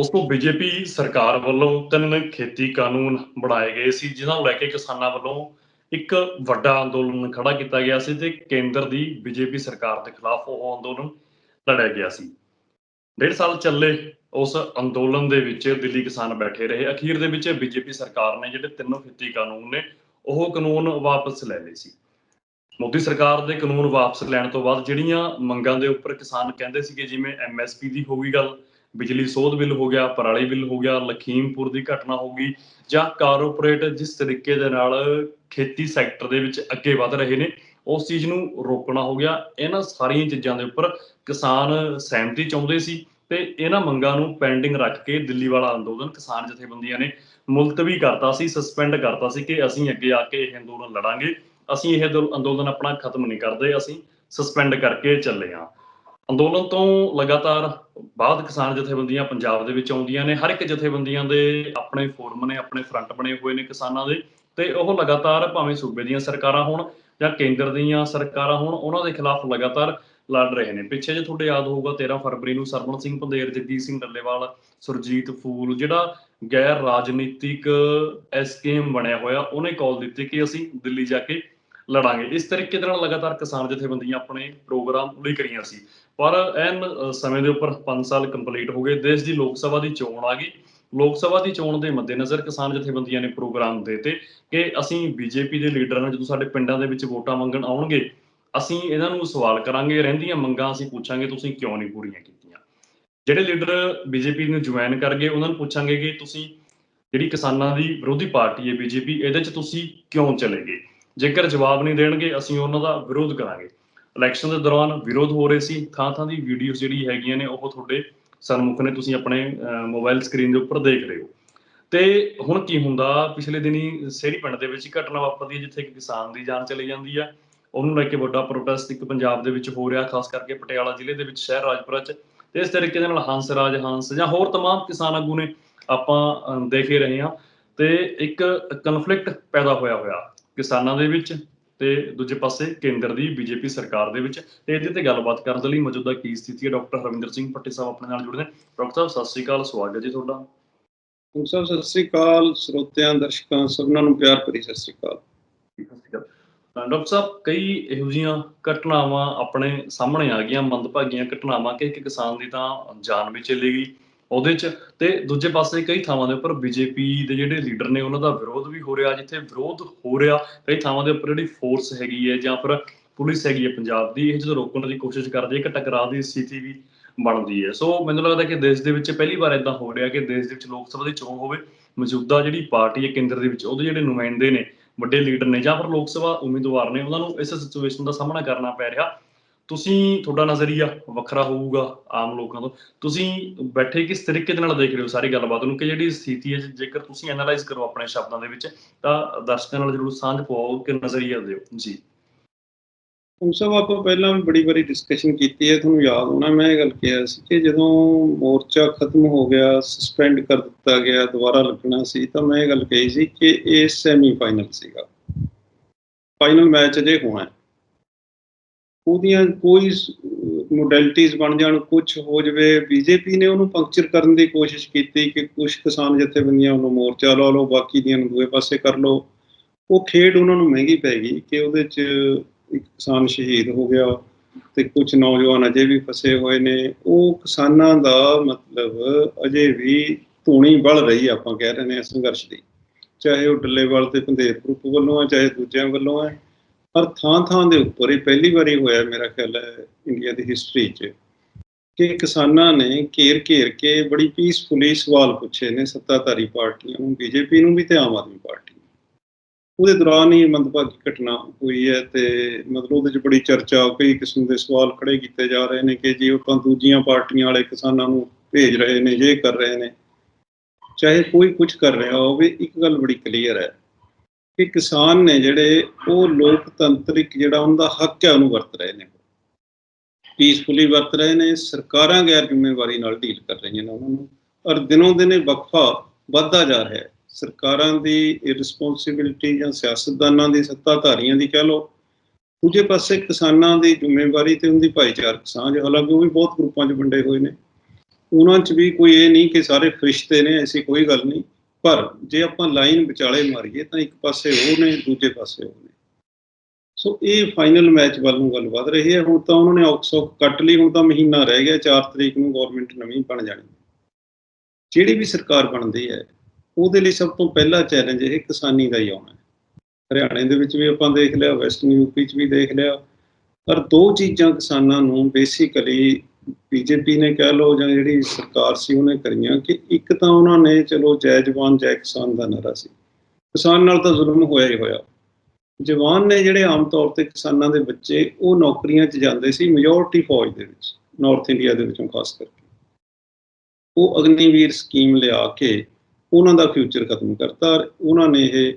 ਦੋਸਤੋ ਬੀਜੇਪੀ ਸਰਕਾਰ ਵੱਲੋਂ ਤਿੰਨ ਖੇਤੀ ਕਾਨੂੰਨ ਬਣਾਏ ਗਏ ਸੀ, ਜਿਨ੍ਹਾਂ ਨੂੰ ਲੈ ਕੇ ਕਿਸਾਨਾਂ ਵੱਲੋਂ ਇੱਕ ਵੱਡਾ ਅੰਦੋਲਨ ਖੜਾ ਕੀਤਾ ਗਿਆ ਸੀ ਤੇ ਕੇਂਦਰ ਦੀ ਬੀਜੇਪੀ ਸਰਕਾਰ ਦੇ ਖਿਲਾਫ ਉਹ ਅੰਦੋਲਨ ਲੜਿਆ ਗਿਆ ਸੀ। ਡੇਢ ਸਾਲ ਚੱਲੇ ਉਸ ਅੰਦੋਲਨ ਦੇ ਵਿੱਚ ਦਿੱਲੀ ਕਿਸਾਨ ਬੈਠੇ ਰਹੇ। ਅਖੀਰ ਦੇ ਵਿੱਚ ਬੀਜੇਪੀ ਸਰਕਾਰ ਨੇ ਜਿਹੜੇ ਤਿੰਨੋਂ ਖੇਤੀ ਕਾਨੂੰਨ ਨੇ, ਉਹ ਕਾਨੂੰਨ ਵਾਪਸ ਲੈ ਲਏ ਸੀ। ਮੋਦੀ ਸਰਕਾਰ ਦੇ ਕਾਨੂੰਨ ਵਾਪਸ ਲੈਣ ਤੋਂ ਬਾਅਦ ਜਿਹੜੀਆਂ ਮੰਗਾਂ ਦੇ ਉੱਪਰ ਕਿਸਾਨ ਕਹਿੰਦੇ ਸੀ ਕਿ ਜਿਵੇਂ ਐਮਐਸਪੀ ਦੀ ਹੋ ਗਈ ਗੱਲ ਬਿਜਲੀ ਸੋਧ ਬਿੱਲ ਹੋ ਗਿਆ, ਪਰਾਲੀ ਬਿੱਲ ਹੋ ਗਿਆ, ਲਖੀਮਪੁਰ ਦੀ ਘਟਨਾ ਹੋ ਗਈ ਜਾਂ ਕਾਰਪੋਰੇਟ ਜਿਸ ਤਰੀਕੇ ਦੇ ਨਾਲ ਖੇਤੀ ਸੈਕਟਰ ਦੇ ਵਿੱਚ ਅੱਗੇ ਵਧ ਰਹੇ ਨੇ, ਉਸ ਚੀਜ਼ ਨੂੰ ਰੋਕਣਾ ਹੋ ਗਿਆ। ਇਹਨਾਂ ਸਾਰੀਆਂ ਚੀਜ਼ਾਂ ਦੇ ਉੱਪਰ ਕਿਸਾਨ ਸਹਿਮਤੀ ਚਾਹੁੰਦੇ ਸੀ ਤੇ ਇਹਨਾਂ ਮੰਗਾਂ ਨੂੰ ਪੈਂਡਿੰਗ ਰੱਖ ਕੇ ਦਿੱਲੀ ਵਾਲਾ ਅੰਦੋਲਨ ਕਿਸਾਨ ਜਥੇਬੰਦੀਆਂ ਨੇ ਮੁਲਤਵੀ ਕਰਤਾ ਸੀ ਸਸਪੈਂਡ ਕਰਤਾ ਸੀ ਕਿ ਅਸੀਂ ਅੱਗੇ ਆ ਕੇ ਇਹ ਅੰਦੋਲਨ ਲੜਾਂਗੇ। ਅਸੀਂ ਇਹ ਅੰਦੋਲਨ ਆਪਣਾ ਖਤਮ ਨਹੀਂ ਕਰਦੇ, ਅਸੀਂ ਸਸਪੈਂਡ ਕਰਕੇ ਚੱਲੇ ਹਾਂ। ਅੰਦੋਲਨ ਤੋਂ ਲਗਾਤਾਰ ਬਾਅਦ ਕਿਸਾਨ ਜਥੇਬੰਦੀਆਂ ਪੰਜਾਬ ਦੇ ਵਿੱਚ ਆਉਂਦੀਆਂ ਨੇ। ਹਰ ਇੱਕ ਜਥੇਬੰਦੀਆਂ ਦੇ ਆਪਣੇ ਫੋਰਮ ਨੇ, ਆਪਣੇ ਫਰੰਟ ਬਣੇ ਹੋਏ ਨੇ ਕਿਸਾਨਾਂ ਦੇ। ਤੇ ਉਹ ਲਗਾਤਾਰ ਭਾਵੇਂ ਸੂਬੇ ਦੀਆਂ ਸਰਕਾਰਾਂ ਹੋਣ ਜਾਂ ਕੇਂਦਰ ਦੀਆਂ ਸਰਕਾਰਾਂ ਹੋਣ, ਉਹਨਾਂ ਦੇ ਖਿਲਾਫ ਲਗਾਤਾਰ ਲੜ ਰਹੇ ਨੇ। ਪਿੱਛੇ ਜੇ ਤੁਹਾਡੇ ਯਾਦ ਹੋਊਗਾ 13 ਫਰਵਰੀ ਨੂੰ ਸਰਵਣ ਸਿੰਘ ਪੰਦੇਰ ਜਗਜੀਤ ਸਿੰਘ ਡੱਲੇਵਾਲ, ਸੁਰਜੀਤ ਫੂਲ, ਜਿਹੜਾ ਗੈਰ ਰਾਜਨੀਤਿਕ ਐਸਕੇਐਮ ਬਣਿਆ ਹੋਇਆ, ਉਹਨੇ ਕਾਲ ਦਿੱਤੀ ਕਿ ਅਸੀਂ ਦਿੱਲੀ ਜਾ ਕੇ ਲੜਾਂਗੇ। ਇਸ ਤਰੀਕੇ ਦੇ ਨਾਲ ਲਗਾਤਾਰ ਕਿਸਾਨ ਜਥੇਬੰਦੀਆਂ ਆਪਣੇ ਪ੍ਰੋਗਰਾਮ ਉਲੀਕ ਰਹੀਆਂ ਸੀ। ਪਰ ਐਨ ਸਮੇਂ ਦੇ ਉੱਪਰ 5 ਸਾਲ ਕੰਪਲੀਟ ਹੋ ਗਏ। ਦੇਸ਼ ਦੀ ਲੋਕ ਸਭਾ ਦੀ ਚੋਣ ਆ ਗਈ। ਲੋਕ ਸਭਾ ਦੀ ਚੋਣ ਦੇ ਮੱਦੇਨਜ਼ਰ ਕਿਸਾਨ ਜਥੇਬੰਦੀਆਂ ਨੇ ਪ੍ਰੋਗਰਾਮ ਦਿੱਤੇ ਕਿ ਅਸੀਂ ਬੀਜੇਪੀ ਦੇ ਲੀਡਰਾਂ ਨਾਲ ਜਦੋਂ ਸਾਡੇ ਪਿੰਡਾਂ ਦੇ ਵਿੱਚ ਵੋਟਾਂ ਮੰਗਣ ਆਉਣਗੇ, ਅਸੀਂ ਇਹਨਾਂ ਨੂੰ ਸਵਾਲ ਕਰਾਂਗੇ, ਰਹਿੰਦੀਆਂ ਮੰਗਾਂ ਅਸੀਂ ਪੁੱਛਾਂਗੇ, ਤੁਸੀਂ ਕਿਉਂ ਨਹੀਂ ਪੂਰੀਆਂ ਕੀਤੀਆਂ? ਜਿਹੜੇ ਲੀਡਰ ਬੀਜੇਪੀ ਨੂੰ ਜੁਆਇਨ ਕਰ ਗਏ, ਉਹਨਾਂ ਨੂੰ ਪੁੱਛਾਂਗੇ ਕਿ ਤੁਸੀਂ ਜਿਹੜੀ ਕਿਸਾਨਾਂ ਦੀ ਵਿਰੋਧੀ ਪਾਰਟੀ ਹੈ ਬੀਜੇਪੀ, ਇਹਦੇ 'ਚ ਤੁਸੀਂ ਕਿਉਂ ਚਲੇ ਗਏ? ਜੇਕਰ ਜਵਾਬ ਨਹੀਂ ਦੇਣਗੇ, ਅਸੀਂ ਉਹਨਾਂ ਦਾ ਵਿਰੋਧ ਕਰਾਂਗੇ। ਇਲੈਕਸ਼ਨ ਦੇ ਦੌਰਾਨ ਵਿਰੋਧ ਹੋ ਰਹੇ ਸੀ ਥਾਂ ਥਾਂ ਦੀ ਵੀਡੀਓਜ਼ ਜਿਹੜੀ ਹੈਗੀਆਂ ਨੇ ਉਹ ਤੁਹਾਡੇ ਸਨਮੁਖ ਨੇ ਤੁਸੀਂ ਆਪਣੇ ਮੋਬਾਈਲ ਸਕਰੀਨ ਦੇ ਉੱਪਰ ਦੇਖ ਰਹੇ ਹੋ ਤੇ ਹੁਣ ਕੀ ਹੁੰਦਾ ਪਿਛਲੇ ਦਿਨੀ ਸੇਰੀ ਪਿੰਡ ਦੇ ਵਿੱਚ ਇੱਕ ਘਟਨਾ ਵਾਪਰਦੀ ਹੈ ਜਿੱਥੇ ਇੱਕ ਕਿਸਾਨ ਦੀ ਜਾਨ ਚਲੀ ਜਾਂਦੀ ਆ ਉਹਨੂੰ ਲੈ ਕੇ ਵੱਡਾ ਪ੍ਰੋਟੈਸਟ ਇੱਕ ਪੰਜਾਬ ਦੇ ਵਿੱਚ ਹੋ ਰਿਹਾ ਖਾਸ ਕਰਕੇ ਪਟਿਆਲਾ ਜ਼ਿਲ੍ਹੇ ਦੇ ਵਿੱਚ ਸ਼ਹਿਰ ਰਾਜਪੁਰਾ 'ਚ ਤੇ ਇਸ ਤਰੀਕੇ ਦੇ ਨਾਲ ਹੰਸ ਰਾਜ ਹੰਸ ਜਾਂ ਹੋਰ तमाम ਕਿਸਾਨ ਆਗੂ ਨੇ ਆਪਾਂ ਅਹ, ਦੇਖ ਹੀ ਰਹੇ ਹਾਂ ਤੇ ਇੱਕ ਕਨਫਲਿਕਟ ਪੈਦਾ ਹੋਇਆ ਹੋਇਆ ਕਿਸਾਨਾਂ ਦੇ ਵਿੱਚ ਤੇ ਦੂਜੇ ਪਾਸੇ ਕੇਂਦਰ ਦੀ ਬੀਜੇਪੀ ਸਰਕਾਰ ਦੇ ਵਿੱਚ ਤੇ ਇਹਦੇ ਤੇ ਗੱਲਬਾਤ ਕਰਨ ਦੇ ਲਈ ਮੌਜੂਦਾ ਕੀ ਸਥਿਤੀ ਹੈ? ਡਾਕਟਰ ਹਰਵਿੰਦਰ ਸਿੰਘ ਪੱਟੀ ਸਾਹਿਬ ਆਪਣੇ ਨਾਲ ਜੁੜੇ ਨੇ। ਡਾਕਟਰ ਸਾਹਿਬ ਸਤਿ ਸ੍ਰੀ ਅਕਾਲ ਸਵਾਗਤ ਹੈ ਜੀ ਤੁਹਾਡਾ। ਸਤਿ ਸ੍ਰੀ ਅਕਾਲ ਸਰੋਤਿਆਂ ਦਰਸ਼ਕਾਂ ਸਭਨਾਂ ਨੂੰ ਪਿਆਰ ਭਰੀ ਸਤਿ ਸ੍ਰੀ ਅਕਾਲ। ਸਤਿ ਸ਼੍ਰੀ ਅਕਾਲ। ਅਹ ਡਾਕਟਰ ਸਾਹਿਬ ਕਈ ਇਹੋ ਜਿਹੀਆਂ ਘਟਨਾਵਾਂ ਆਪਣੇ ਸਾਹਮਣੇ ਆ ਗਈਆਂ ਮੰਦਭਾਗੀਆਂ ਘਟਨਾਵਾਂ। ਕਿ ਇੱਕ ਕਿਸਾਨ ਦੀ ਤਾਂ ਜਾਨ ਵੀ ਚਲੀ ਗਈ। ਉਹਦੇ 'ਚ ਤੇ ਦੂਜੇ ਪਾਸੇ ਕਈ ਥਾਵਾਂ ਦੇ ਉੱਪਰ ਬੀਜੇਪੀ ਦੇ ਜਿਹੜੇ ਲੀਡਰ ਨੇ ਉਹਨਾਂ ਦਾ ਵਿਰੋਧ ਵੀ ਹੋ ਰਿਹਾ, ਜਿੱਥੇ ਵਿਰੋਧ ਹੋ ਰਿਹਾ, ਕਈ ਥਾਵਾਂ ਦੇ ਉੱਪਰ ਜਿਹੜੀ ਫੋਰਸ ਹੈਗੀ ਹੈ ਜਾਂ ਫਿਰ ਪੁਲਿਸ ਹੈਗੀ ਹੈ ਪੰਜਾਬ ਦੀ, ਇਹ ਜਦੋਂ ਰੋਕਣ ਦੀ ਕੋਸ਼ਿਸ਼ ਕਰਦੀ ਹੈ ਕਿ ਟਕਰਾਅ ਦੀ ਸਥਿਤੀ ਵੀ ਬਣਦੀ ਹੈ। ਸੋ ਮੈਨੂੰ ਲੱਗਦਾ ਕਿ ਦੇਸ਼ ਦੇ ਵਿੱਚ ਪਹਿਲੀ ਵਾਰ ਇਦਾਂ ਹੋ ਰਿਹਾ ਕਿ ਦੇਸ਼ ਦੇ ਵਿੱਚ ਲੋਕ ਸਭਾ ਦੀ ਚੋਣ ਹੋਵੇ, ਮੌਜੂਦਾ ਜਿਹੜੀ ਪਾਰਟੀ ਹੈ ਕੇਂਦਰ ਦੇ ਵਿੱਚ, ਉਹਦੇ ਜਿਹੜੇ ਨੁਮਾਇੰਦੇ ਨੇ, ਵੱਡੇ ਲੀਡਰ ਨੇ ਜਾਂ ਫਿਰ ਲੋਕ ਸਭਾ ਉਮੀਦਵਾਰ ਨੇ, ਉਹਨਾਂ ਨੂੰ ਇਸ ਸਿਚੁਏਸ਼ਨ ਦਾ ਸਾਹਮਣਾ ਕਰਨਾ ਪੈ ਰਿਹਾ। ਤੁਸੀਂ, ਤੁਹਾਡਾ ਨਜ਼ਰੀਆ ਵੱਖਰਾ ਹੋਊਗਾ ਆਮ ਲੋਕਾਂ ਤੋਂ। ਤੁਸੀਂ ਬੈਠੇ ਕਿਸ ਤਰੀਕੇ ਦੇ ਨਾਲ ਦੇਖ ਰਹੇ ਹੋ ਸਾਰੀ ਗੱਲਬਾਤ ਨੂੰ? ਕਿ ਜਿਹੜੀ ਸਥਿਤੀ ਹੈ, ਜੇਕਰ ਤੁਸੀਂ ਐਨਾਲਾਈਜ਼ ਕਰੋ ਆਪਣੇ ਸ਼ਬਦਾਂ ਦੇ ਵਿੱਚ, ਤਾਂ ਦਰਸ਼ਕਾਂ ਨਾਲ ਜਰੂਰ ਸਾਂਝ ਪਾਓ ਕਿ ਨਜ਼ਰੀਆ ਦਿਓ। ਜੀ। ਹੁਣ ਸਭ ਆਪਾਂ ਪਹਿਲਾਂ ਵੀ ਬੜੀ ਵਾਰੀ ਡਿਸਕਸ਼ਨ ਕੀਤੀ ਹੈ, ਤੁਹਾਨੂੰ ਯਾਦ ਹੋਣਾ, ਮੈਂ ਇਹ ਗੱਲ ਕਿਹਾ ਸੀ ਕਿ ਜਦੋਂ ਮੋਰਚਾ ਖਤਮ ਹੋ ਗਿਆ ਸਸਪੈਂਡ ਕਰ ਦਿੱਤਾ ਗਿਆ, ਦੁਬਾਰਾ ਲੱਗਣਾ ਸੀ, ਤਾਂ ਮੈਂ ਇਹ ਗੱਲ ਕਹੀ ਸੀ ਕਿ ਇਹ ਸੈਮੀ ਫਾਈਨਲ ਸੀਗਾ। ਫਾਈਨਲ ਮੈਚ ਅਜੇ ਹੋਣਾ ਹੈ। ਉਹਦੀਆਂ ਕੋਈ ਮੋਡੈਲਿਟੀਜ਼ ਬਣ ਜਾਣ ਕੁਝ ਹੋ ਜਵੇ, ਬੀਜੇਪੀ ਨੇ ਉਹਨੂੰ ਪੰਕਚਰ ਕਰਨ ਦੀ ਕੋਸ਼ਿਸ਼ ਕੀਤੀ ਕਿ ਕੁਝ ਕਿਸਾਨ ਜਥੇਬੰਦੀਆਂ ਉਹਨੂੰ ਮੋਰਚਾ ਲਾ ਲਓ, ਬਾਕੀ ਦੀਆਂ ਨੂੰ ਦੂਏ ਪਾਸੇ ਕਰ ਲਓ। ਉਹ ਖੇਡ ਉਹਨਾਂ ਨੂੰ ਮਹਿੰਗੀ ਪੈ ਗਈ ਕਿ ਉਹਦੇ 'ਚ ਇੱਕ ਕਿਸਾਨ ਸ਼ਹੀਦ ਹੋ ਗਿਆ ਤੇ ਕੁਝ ਨੌਜਵਾਨ ਅਜੇ ਵੀ ਫਸੇ ਹੋਏ ਨੇ। ਉਹ ਕਿਸਾਨਾਂ ਦਾ ਮਤਲਬ ਅਜੇ ਵੀ ਧੂਣੀ ਬਲ ਰਹੀ ਆਪਾਂ ਕਹਿ ਰਹੇ ਨੇ ਸੰਘਰਸ਼ ਦੀ। ਚਾਹੇ ਉਹ ਡੱਲੇਵਾਲ ਤੇ ਪੰਦੇਰ ਗਰੁੱਪ ਵੱਲੋਂ ਆ ਚਾਹੇ ਦੂਜਿਆਂ ਵੱਲੋਂ ਆ ਪਰ ਥਾਂ ਥਾਂ ਦੇ ਉੱਪਰ ਇਹ ਪਹਿਲੀ ਵਾਰੀ ਹੋਇਆ ਮੇਰਾ ਖਿਆਲ ਹੈ ਇੰਡੀਆ ਦੀ ਹਿਸਟਰੀ 'ਚ, ਕਿ ਕਿਸਾਨਾਂ ਨੇ ਘੇਰ ਘੇਰ ਕੇ ਬੜੀ ਪੀਸਫੁਲੀ ਸਵਾਲ ਪੁੱਛੇ ਨੇ ਸੱਤਾਧਾਰੀ ਪਾਰਟੀਆਂ ਨੂੰ, ਬੀਜੇਪੀ ਨੂੰ ਵੀ ਤੇ ਆਮ ਆਦਮੀ ਪਾਰਟੀ ਨੂੰ। ਉਹਦੇ ਦੌਰਾਨ ਹੀ ਮੰਦਭਾਗੀ ਘਟਨਾ ਹੋਈ ਹੈ ਤੇ ਮਤਲਬ ਉਹਦੇ 'ਚ ਬੜੀ ਚਰਚਾ, ਕਈ ਕਿਸਮ ਦੇ ਸਵਾਲ ਖੜੇ ਕੀਤੇ ਜਾ ਰਹੇ ਨੇ ਕਿ ਜੀ ਉਹ ਤਾਂ ਦੂਜੀਆਂ ਪਾਰਟੀਆਂ ਵਾਲੇ ਕਿਸਾਨਾਂ ਨੂੰ ਭੇਜ ਰਹੇ ਨੇ ਜੇ ਕਰ ਰਹੇ ਨੇ, ਚਾਹੇ ਕੋਈ ਕੁਝ ਕਰ ਰਿਹਾ ਹੋਵੇ, ਇੱਕ ਗੱਲ ਬੜੀ ਕਲੀਅਰ ਹੈ। ਕਿ ਕਿਸਾਨ ਨੇ ਜਿਹੜੇ ਉਹ ਲੋਕਤੰਤਰਿਕ ਜਿਹੜਾ ਉਹਦਾ ਹੱਕ ਹੈ ਉਹਨੂੰ ਵਰਤ ਰਹੇ ਨੇ। ਪੀਸਫੁਲੀ ਵਰਤ ਰਹੇ ਨੇ, ਸਰਕਾਰਾਂ ਗੈਰ ਜ਼ਿੰਮੇਵਾਰੀ ਨਾਲ ਡੀਲ ਕਰ ਰਹੀਆਂ ਨੇ ਉਹਨਾਂ ਨੂੰ। ਔਰ ਦਿਨੋਂ ਦਿਨ ਇਹ ਵਕਫਾ ਵੱਧਦਾ ਜਾ ਰਿਹਾ ਹੈ। ਸਰਕਾਰਾਂ ਦੀ ਇਰਰਿਸਪੌਂਸਿਬਿਲਟੀ ਜਾਂ ਸਿਆਸਤਦਾਨਾਂ ਦੀ ਸੱਤਾਧਾਰੀਆਂ ਦੀ ਕਹਿ ਲਓ, ਦੂਜੇ ਪਾਸੇ ਕਿਸਾਨਾਂ ਦੀ ਜ਼ਿੰਮੇਵਾਰੀ ਤੇ ਉਹਦੀ ਭਾਈਚਾਰਕ ਸਾਂਝ, ਹਾਲਾਂਕਿ ਉਹ ਵੀ ਬਹੁਤ ਗਰੁੱਪਾਂ 'ਚ ਵੰਡੇ ਹੋਏ ਨੇ। ਉਹਨਾਂ 'ਚ ਵੀ ਕੋਈ ਇਹ ਨਹੀਂ ਕਿ ਸਾਰੇ ਫਰਿਸ਼ਤੇ ਨੇ, ਐਸੀ ਕੋਈ ਗੱਲ ਨਹੀਂ। ਪਰ ਜੇ ਆਪਾਂ ਲਾਈਨ ਵਿਚਾਲੇ ਮਾਰੀਏ ਤਾਂ ਇੱਕ ਪਾਸੇ ਉਹ ਨੇ, ਦੂਜੇ ਪਾਸੇ ਉਹ ਨੇ। ਸੋ ਇਹ ਫਾਈਨਲ ਮੈਚ ਵੱਲ ਨੂੰ ਗੱਲ ਵਧ ਰਹੀ ਹੈ। ਹੁਣ ਤਾਂ ਉਹਨਾਂ ਨੇ ਔਕਸੌਕ ਕੱਟ ਲਈ, ਹੁਣ ਤਾਂ ਮਹੀਨਾ ਰਹਿ ਗਿਆ 4 ਤਰੀਕ ਨੂੰ ਗਵਰਨਮੈਂਟ ਨਵੀਂ ਬਣ ਜਾਣੀ ਜਿਹੜੀ ਵੀ ਸਰਕਾਰ ਬਣਦੀ ਹੈ, ਉਹਦੇ ਲਈ ਸਭ ਤੋਂ ਪਹਿਲਾ ਚੈਲੰਜ ਇਹ ਕਿਸਾਨੀ ਦਾ ਹੀ ਆਉਣਾ ਹੈ। ਹਰਿਆਣੇ ਦੇ ਵਿੱਚ ਵੀ ਆਪਾਂ ਦੇਖ ਲਿਆ ਵੈਸਟਰਨ ਯੂਪੀ 'ਚ ਵੀ ਦੇਖ ਲਿਆ। ਪਰ ਦੋ ਚੀਜ਼ਾਂ ਕਿਸਾਨਾਂ ਨੂੰ ਬੇਸਿਕਲੀ ਬੀਜੇਪੀ ਨੇ ਕਹਿ ਲਓ ਜਾਂ ਜਿਹੜੀ ਸਰਕਾਰ ਸੀ, ਉਹਨੇ ਕਰੀਆਂ ਕਿ ਇੱਕ ਤਾਂ ਉਹਨਾਂ ਨੇ ਚਲੋ ਜੈ ਜਵਾਨ ਜੈ ਕਿਸਾਨ ਦਾ ਨਾਰਾ ਸੀ। ਕਿਸਾਨ ਨਾਲ ਤਾਂ ਜ਼ੁਲਮ ਹੋਇਆ ਹੀ ਹੋਇਆ। ਜਵਾਨ ਨੇ ਜਿਹੜੇ ਆਮ ਤੌਰ ਤੇ ਕਿਸਾਨਾਂ ਦੇ ਬੱਚੇ, ਉਹ ਨੌਕਰੀਆਂ 'ਚ ਜਾਂਦੇ ਸੀ ਮੈਜੋਰਟੀ ਫੌਜ ਦੇ ਵਿੱਚ ਨਾਰਥ ਇੰਡੀਆ ਦੇ ਵਿੱਚੋਂ ਖਾਸ ਕਰਕੇ। ਉਹ ਅਗਨੀਵੀਰ ਸਕੀਮ ਲਿਆ ਕੇ ਉਹਨਾਂ ਦਾ ਫਿਊਚਰ ਖਤਮ ਕਰਤਾ ਔਰ ਉਹਨਾਂ ਨੇ ਇਹ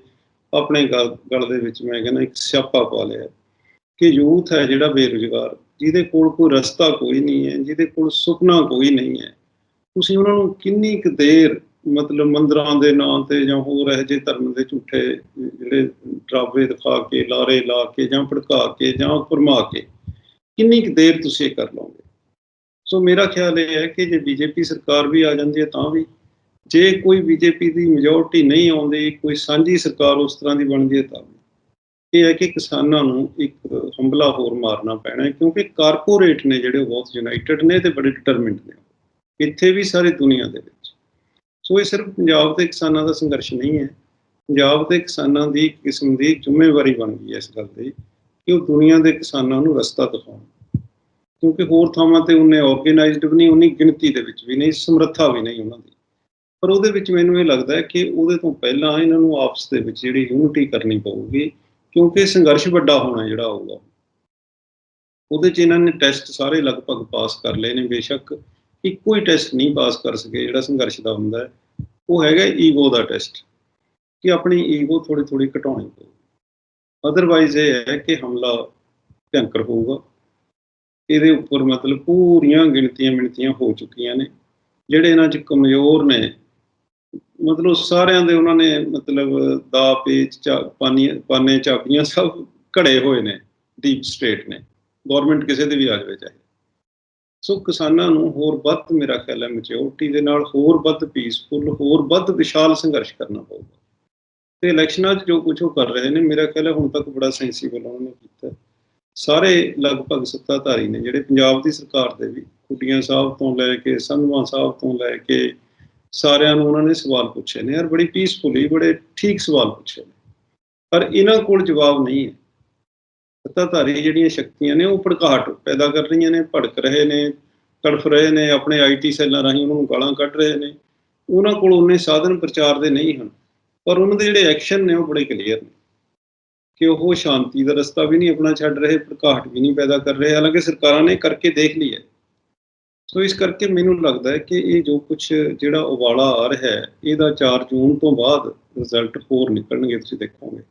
ਆਪਣੇ ਗਲ ਗਲ ਦੇ ਵਿੱਚ ਮੈਂ ਕਹਿੰਦਾ ਇੱਕ ਸਿਆਪਾ ਪਾ ਲਿਆ। ਕਿ ਯੂਥ ਹੈ ਜਿਹੜਾ ਬੇਰੁਜ਼ਗਾਰ। ਜਿਹਦੇ ਕੋਲ ਕੋਈ ਰਸਤਾ ਕੋਈ ਨਹੀਂ ਹੈ, ਜਿਹਦੇ ਕੋਲ ਸੁਪਨਾ ਕੋਈ ਨਹੀਂ ਹੈ। ਤੁਸੀਂ ਉਹਨਾਂ ਨੂੰ ਕਿੰਨੀ ਕੁ ਦੇਰ ਮਤਲਬ ਮੰਦਰਾਂ ਦੇ ਨਾਂ ਤੇ ਜਾਂ ਹੋਰ ਇਹੋ ਜਿਹੇ ਧਰਮ ਦੇ ਝੂਠੇ ਜਿਹੜੇ ਡਰਾਵੇ ਦਿਖਾ ਕੇ, ਲਾਰੇ ਲਾ ਕੇ ਜਾਂ ਭੜਕਾ ਕੇ ਜਾਂ ਫਰਮਾ ਕੇ, ਕਿੰਨੀ ਕੁ ਦੇਰ ਤੁਸੀਂ ਇਹ ਕਰ ਲਓਗੇ? ਸੋ ਮੇਰਾ ਖਿਆਲ ਇਹ ਹੈ ਕਿ ਜੇ ਬੀਜੇਪੀ ਸਰਕਾਰ ਵੀ ਆ ਜਾਂਦੀ ਹੈ ਤਾਂ ਵੀ। ਜੇ ਕੋਈ ਬੀਜੇਪੀ ਦੀ ਮੈਜੋਰਟੀ ਨਹੀਂ ਆਉਂਦੀ, ਕੋਈ ਸਾਂਝੀ ਸਰਕਾਰ ਉਸ ਤਰ੍ਹਾਂ ਦੀ ਬਣਦੀ ਹੈ ਤਾਂ ਵੀ। ਇਹ ਹੈ ਕਿ ਕਿਸਾਨਾਂ ਨੂੰ ਇੱਕ ਹੰਬਲਾ ਹੋਰ ਮਾਰਨਾ ਪੈਣਾ ਹੈ, ਕਿਉਂਕਿ ਕਾਰਪੋਰੇਟ ਨੇ ਜਿਹੜੇ ਉਹ ਬਹੁਤ ਯੂਨਾਈਟਿਡ ਨੇ ਤੇ ਬੜੇ ਡਿਟਰਮਿੰਡ ਨੇ। ਇੱਥੇ ਵੀ ਸਾਰੀ ਦੁਨੀਆ ਦੇ ਵਿੱਚ। ਸੋ ਇਹ ਸਿਰਫ ਪੰਜਾਬ ਦੇ ਕਿਸਾਨਾਂ ਦਾ ਸੰਘਰਸ਼ ਨਹੀਂ ਹੈ। ਪੰਜਾਬ ਦੇ ਕਿਸਾਨਾਂ ਦੀ ਕਿਸਮ ਦੀ ਜ਼ਿੰਮੇਵਾਰੀ ਬਣ ਗਈ ਹੈ ਇਸ ਗੱਲ ਦੀ, ਕਿ ਉਹ ਦੁਨੀਆ ਦੇ ਕਿਸਾਨਾਂ ਨੂੰ ਰਸਤਾ ਦਿਖਾਉਣ। ਕਿਉਂਕਿ ਹੋਰ ਥਾਵਾਂ ਤੇ ਉਹਨੇ ਆਰਗੇਨਾਈਜ਼ਡ ਵੀ ਨਹੀਂ ਉਨੀ ਗਿਣਤੀ ਦੇ ਵਿੱਚ ਵੀ ਨਹੀਂ, ਸਮਰੱਥਾ ਵੀ ਨਹੀਂ ਉਹਨਾਂ ਦੀ। ਪਰ ਉਹਦੇ ਵਿੱਚ ਮੈਨੂੰ ਇਹ ਲੱਗਦਾ ਹੈ ਕਿ ਉਹਦੇ ਤੋਂ ਪਹਿਲਾਂ ਇਹਨਾਂ ਨੂੰ ਆਪਸ ਦੇ ਵਿੱਚ ਜਿਹੜੀ ਯੂਨਿਟੀ ਕਰਨੀ ਪਊਗੀ ਕਿਉਂਕਿ ਸੰਘਰਸ਼ ਵੱਡਾ ਹੋਣਾ ਜਿਹੜਾ ਹੋਊਗਾ। ਉਹਦੇ 'ਚ ਇਹਨਾਂ ਨੇ ਟੈਸਟ ਸਾਰੇ ਲਗਭਗ ਪਾਸ ਕਰ ਲਏ ਨੇ। ਬੇਸ਼ੱਕ ਇੱਕੋ ਹੀ ਟੈਸਟ ਨਹੀਂ ਪਾਸ ਕਰ ਸਕੇ ਜਿਹੜਾ ਸੰਘਰਸ਼ ਦਾ ਹੁੰਦਾ ਹੈ। ਉਹ ਹੈਗਾ ਈਗੋ ਦਾ ਟੈਸਟ ਕਿ ਆਪਣੀ ਈਗੋ ਥੋੜੀ ਥੋੜੀ ਘਟਾਉਣੀ ਪਊਗੀ ਅਦਰਵਾਈਜ਼ ਇਹ ਹੈ ਕਿ ਹਮਲਾ ਭਿਅੰਕਰ ਹੋਊਗਾ। ਇਹਦੇ ਉੱਪਰ ਮਤਲਬ ਪੂਰੀਆਂ ਗਿਣਤੀਆਂ ਮਿਣਤੀਆਂ ਹੋ ਚੁੱਕੀਆਂ ਨੇ। ਜਿਹੜੇ ਇਹਨਾਂ 'ਚ ਕਮਜ਼ੋਰ ਨੇ ਮਤਲਬ ਸਾਰਿਆਂ ਦੇ ਉਹਨਾਂ ਨੇ ਮਤਲਬ ਦਾ ਪੇਚ ਚਾ ਪਾਨੀ, ਪਾਨੇ, ਚਾਬੀਆਂ ਸਭ ਘੜੇ ਹੋਏ ਨੇ ਡੀਪ ਸਟੇਟ ਨੇ। ਗਵਰਨਮੈਂਟ ਕਿਸੇ ਦੇ ਵੀ ਆ ਜਾਵੇ ਚਾਹੇ। ਸੋ ਕਿਸਾਨਾਂ ਨੂੰ ਹੋਰ ਵੱਧ ਮੇਰਾ ਖਿਆਲ ਹੈ ਮੈਚਿਓਰਟੀ ਦੇ ਨਾਲ ਹੋਰ ਵੱਧ ਪੀਸਫੁਲ ਹੋਰ ਵੱਧ ਵਿਸ਼ਾਲ ਸੰਘਰਸ਼ ਕਰਨਾ ਪਊਗਾ। ਤੇ ਇਲੈਕਸ਼ਨਾਂ 'ਚ ਜੋ ਕੁਝ ਉਹ ਕਰ ਰਹੇ ਨੇ, ਮੇਰਾ ਖਿਆਲ ਹੈ ਹੁਣ ਤੱਕ ਬੜਾ ਸੈਂਸੀਬਲ ਉਹਨਾਂ ਨੇ ਕੀਤਾ। ਸਾਰੇ ਲਗਭਗ ਸੱਤਾਧਾਰੀ ਨੇ, ਜਿਹੜੇ ਪੰਜਾਬ ਦੀ ਸਰਕਾਰ ਦੇ ਵੀ ਕੁੱਟੀਆਂ ਸਾਹਿਬ ਤੋਂ ਲੈ ਕੇ ਸੰਧਵਾ ਸਾਹਿਬ ਤੋਂ ਲੈ ਕੇ ਸਾਰਿਆਂ ਨੂੰ ਉਹਨਾਂ ਨੇ ਸਵਾਲ ਪੁੱਛੇ ਨੇ। ਔਰ ਬੜੀ ਪੀਸਫੁਲੀ ਬੜੇ ਠੀਕ ਸਵਾਲ ਪੁੱਛੇ ਨੇ। ਪਰ ਇਹਨਾਂ ਕੋਲ ਜਵਾਬ ਨਹੀਂ ਹੈ। ਸੱਤਾਧਾਰੀ ਜਿਹੜੀਆਂ ਸ਼ਕਤੀਆਂ ਨੇ ਉਹ ਭੜਕਾਟ ਪੈਦਾ ਕਰ ਰਹੀਆਂ ਨੇ, ਭੜਕ ਰਹੇ ਨੇ, ਤੜਫ ਰਹੇ ਨੇ, ਆਪਣੇ ਆਈਟੀ ਸੈੱਲਾਂ ਰਾਹੀਂ ਉਹਨਾਂ ਨੂੰ ਗਾਲਾਂ ਕੱਢ ਰਹੇ ਨੇ। ਉਹਨਾਂ ਕੋਲ ਉਹਨੇ ਸਾਧਨ ਪ੍ਰਚਾਰ ਦੇ ਨਹੀਂ ਹਨ। ਪਰ ਉਹਨਾਂ ਦੇ ਜਿਹੜੇ ਐਕਸ਼ਨ ਨੇ ਉਹ ਬੜੇ ਕਲੀਅਰ ਨੇ। ਕਿ ਉਹ ਸ਼ਾਂਤੀ ਦਾ ਰਸਤਾ ਵੀ ਨਹੀਂ ਆਪਣਾ ਛੱਡ ਰਹੇ ਭੜਕਾਟ ਵੀ ਨਹੀਂ ਪੈਦਾ ਕਰ ਰਹੇ। ਹਾਲਾਂਕਿ ਸਰਕਾਰਾਂ ਨੇ ਕਰਕੇ ਦੇਖ ਲਈ ਹੈ। ਸੋ ਇਸ ਕਰਕੇ ਮੈਨੂੰ ਲੱਗਦਾ ਹੈ ਕਿ ਇਹ ਜੋ ਕੁਝ ਜਿਹੜਾ ਉਬਾਲਾ ਆ ਰਿਹਾ ਹੈ ਇਹਦਾ 4 ਜੂਨ ਤੋਂ ਬਾਅਦ ਰਿਜ਼ਲਟ ਹੋਰ ਨਿਕਲਣਗੇ ਤੁਸੀਂ ਦੇਖੋਗੇ।